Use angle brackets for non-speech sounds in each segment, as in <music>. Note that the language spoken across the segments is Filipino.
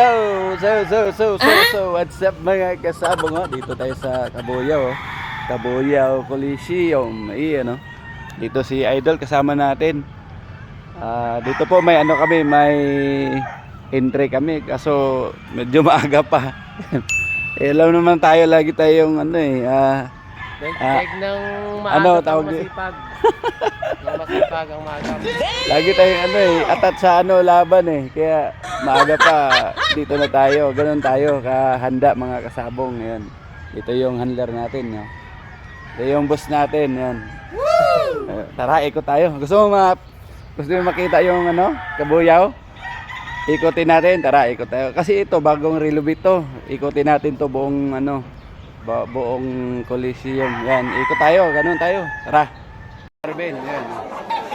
So, so, so, so, so, so, what's up mga kasabong oh? Dito tayo sa Kabuyaw, oh. Kabuyaw Coliseum. Iyan, no? Dito si Idol kasama natin. Ah, dito po may ano kami, may entry kami kaso medyo maaga pa. eh, alam naman tayo lagi tayong ano eh, ah, Ah, Dagdag ng maaga ano, tawag yun? masipag. <laughs> ng masipag ang maaga. lagi tayong ano eh, atat sa ano laban eh. Kaya maaga pa dito na tayo. Ganun tayo, kahanda mga kasabong. Yan. Ito yung handler natin. No? Ito yung boss natin. Yan. Eh, tara, ikot tayo. Gusto mo ma gusto mo makita yung ano, kabuyaw? Ikotin natin. Tara, ikot tayo. Kasi ito, bagong relubit to. Ikotin natin to buong ano, bu- buong Coliseum. Yan, ikot tayo. Ganun tayo. Tara. Marvin, yan.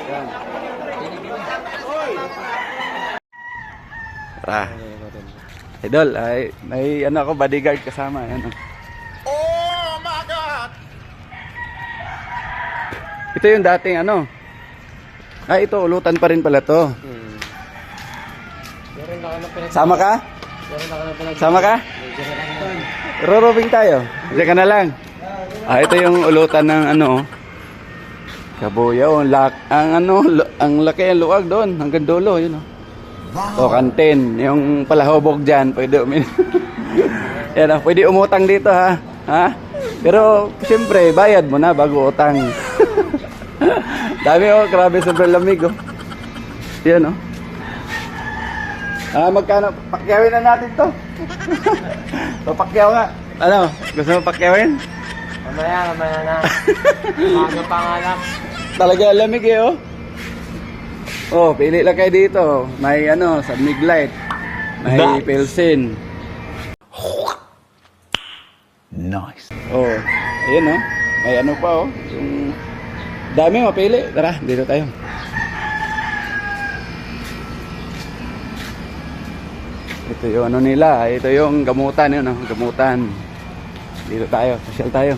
Yan. Tara. Idol, ay, may ano ako, bodyguard kasama. Yan, oh. my God! Ito yung dating ano. Ah, ito, ulutan pa rin pala to. Hmm. Sama ka? Sama ka? Rorobing tayo. Diyan ka na lang. Ah, ito yung ulutan ng ano. oh. Kabuyaw, ang lak, ang ano, ang laki ang luwag doon, hanggang dulo, yun oh. O kantin, yung palahobog diyan, pwede umin. <laughs> Yan ah, pwede umutang dito ha. Ha? Pero siyempre, bayad mo na bago utang. <laughs> Dami oh, grabe sobrang lamig oh. Yan oh. Ah, magkano? Pakyawin na natin to. <laughs> Papakyaw nga. Ano? Gusto mo pakyawin? Mamaya, mamaya na. Maaga pa nga lang. Talaga lamig eh oh. Oh, pili lang kayo dito. May ano, sa Miglight. May Pilsen. Nice. Oh, ayun oh. May ano pa oh. Yung dami mapili. Tara, dito tayo. Ito yung ano nila, ito yung gamutan yun, oh, gamutan. Dito tayo, social tayo.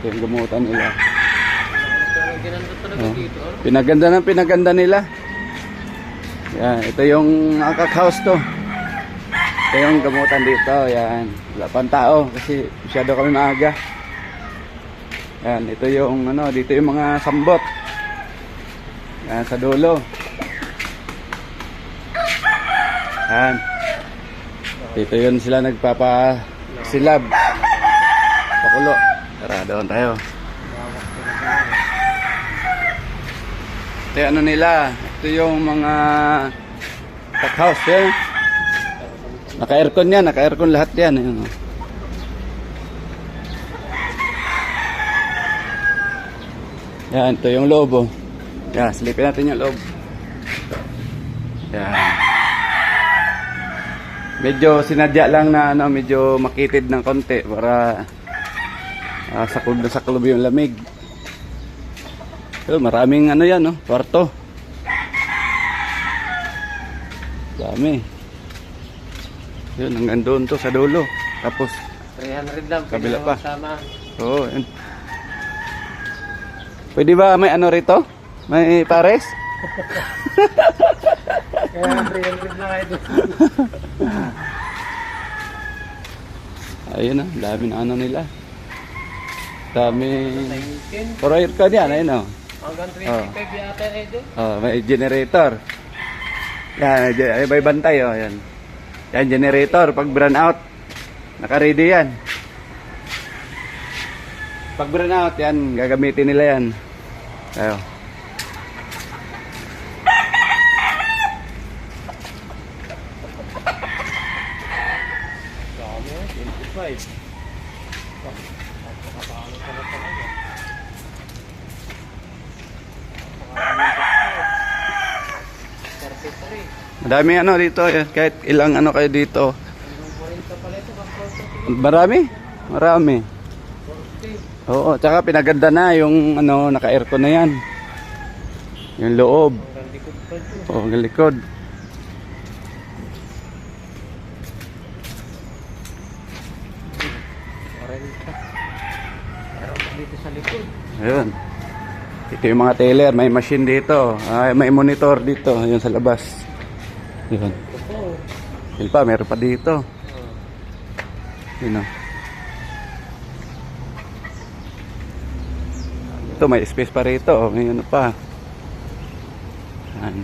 Ito yung gamutan nila. Oh. ano? Pinaganda ng pinaganda nila. Yan, ito yung akak house to. Ito yung gamutan dito, yan. Wala pang tao kasi masyado kami maaga. Yan, ito yung ano, dito yung mga sambot. Yan, sa dulo. Yan. Dito yun sila nagpapa silab. Pakulo. Tara, doon tayo. Ito ano nila. Ito yung mga pack house. Yan. Naka-aircon yan. Naka-aircon lahat yan. Ayan, oh. Yan, ito yung loob. Oh. Yan, silipin natin yung loob. Yan. Medyo sinadya lang na ano, medyo makitid ng konti para uh, saklub na saklub yung lamig. Pero maraming ano yan, no? Kwarto. Dami. Yun, hanggang doon to sa dulo. Tapos, 300 lang. Kabila pa. oo, yun. Pwede ba may ano rito? May pares? Kaya 300 lang <laughs> kayo doon. Ayun na, dami na ano nila. Dami. 19. Pero aircon yan, ayun oh. Hanggang Oh. 25 yata kayo doon. Oh, may generator. Yan, ay- ay may bantay oh, yan. Yan generator pag burn out. Naka-ready yan. Pag burn out yan, gagamitin nila yan. Ayo. Dami, 25. Madami ano dito, eh, kahit ilang ano kayo dito. Marami? Marami. Oo, tsaka pinaganda na yung ano, naka-aircon na yan. Yung loob. Oo, ang likod. Dito sa likod. Ayun. Ito yung mga tailor, may machine dito. Ay, may monitor dito, ayun sa labas. Yun. Yun pa, meron pa dito. Yun o. Ito, may space pa rito. oh. May ano pa. Yan.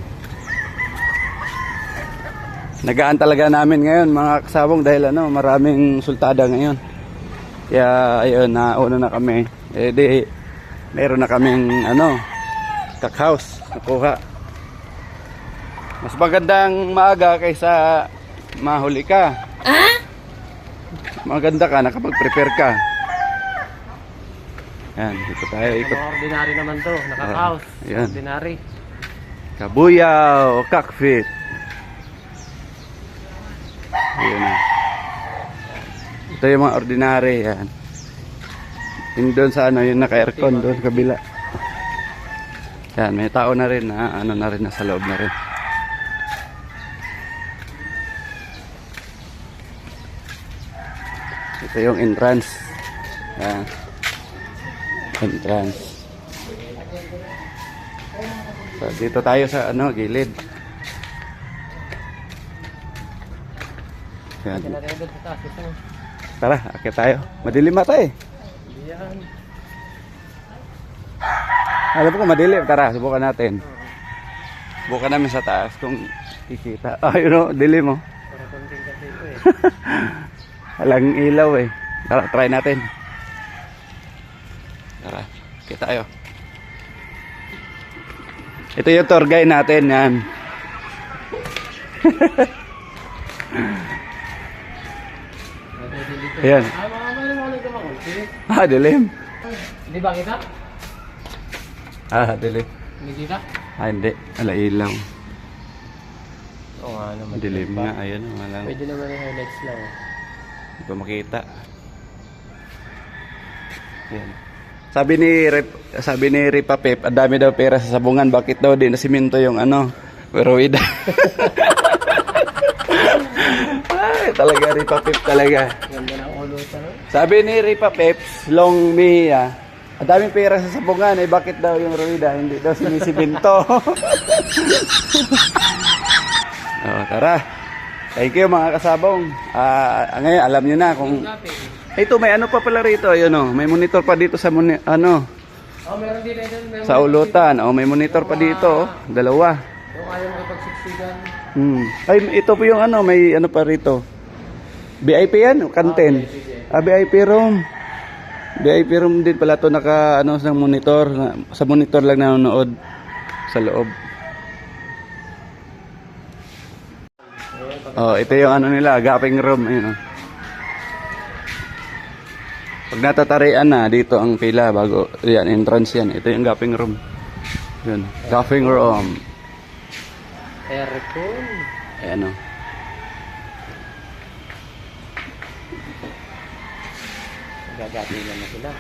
Nagaan talaga namin ngayon mga kasabong dahil ano, maraming sultada ngayon. Kaya ayun, nauna na kami. Eh di, meron na kaming ano, cockhouse nakuha. Mas magandang maaga kaysa mahuli ka. Maganda ka, nakapag-prepare ka. Yan, dito tayo ikot. Mga ordinary naman to. Nakakaos. Ah, yan. Ordinary. Kabuyaw, cockfit. Ayan na. Ito yung mga ordinary, yan. Yung doon sa ano, yung naka-aircon doon, kabila. Yan, may tao na rin na ano na rin, nasa loob na rin. Ito yung entrance. Yan. Entrance. So, dito tayo sa ano, gilid. Yan. Tara, akit tayo. Madilim mata eh. Alam ko madilim. Tara, subukan natin. Subukan namin sa taas kung kikita. Ah, yun o, dilim oh. Para konting kasi ito eh. <laughs> Alang ilaw eh. Tara, try natin. Tara, kita tayo. Ito yung tour guide natin, yan. <laughs> Ayan. Ah, dilim. Di ba kita? Ah, dilim. Hindi kita? Ah, hindi. Ala ilaw. Oo nga naman. Dilim nga, ayan. Wala. Pwede naman yung highlights lang. Hindi ko makita. Yan. Sabi ni Rep, sabi ni Ripa Pep, ang dami daw pera sa sabungan. Bakit daw di nasiminto yung ano, Ruida. <laughs> Ay, talaga Ripa Pep talaga. Ganda ng ulo no? Sabi ni Ripa Pep, long Mia, ang daming pera sa sabungan, eh bakit daw yung Ruida hindi daw sinisiminto? <laughs> oh, tara. Thank you mga kasabong. Ah, ngayon alam niyo na kung ito, may ano pa pala rito. Ayun oh, may monitor pa dito sa moni- ano, Oh, meron din. Meron sa ulutan. Oh, may monitor pa dito, oh. Dalawa. Kung ayaw makipagsiksikan. Hmm. Ay, ito po yung ano, may ano pa rito. VIP yan, kantin. Ah, VIP room. VIP room din pala to naka ano sa monitor, sa monitor lang nanonood sa loob. Oh, ito yung ano nila, gaping room, ayun oh. Pag natatarian na, dito ang pila bago, yan, entrance yan. Ito yung gaping room. Yun, gaping room. Aircon. Ayan oh. Gagati naman sila.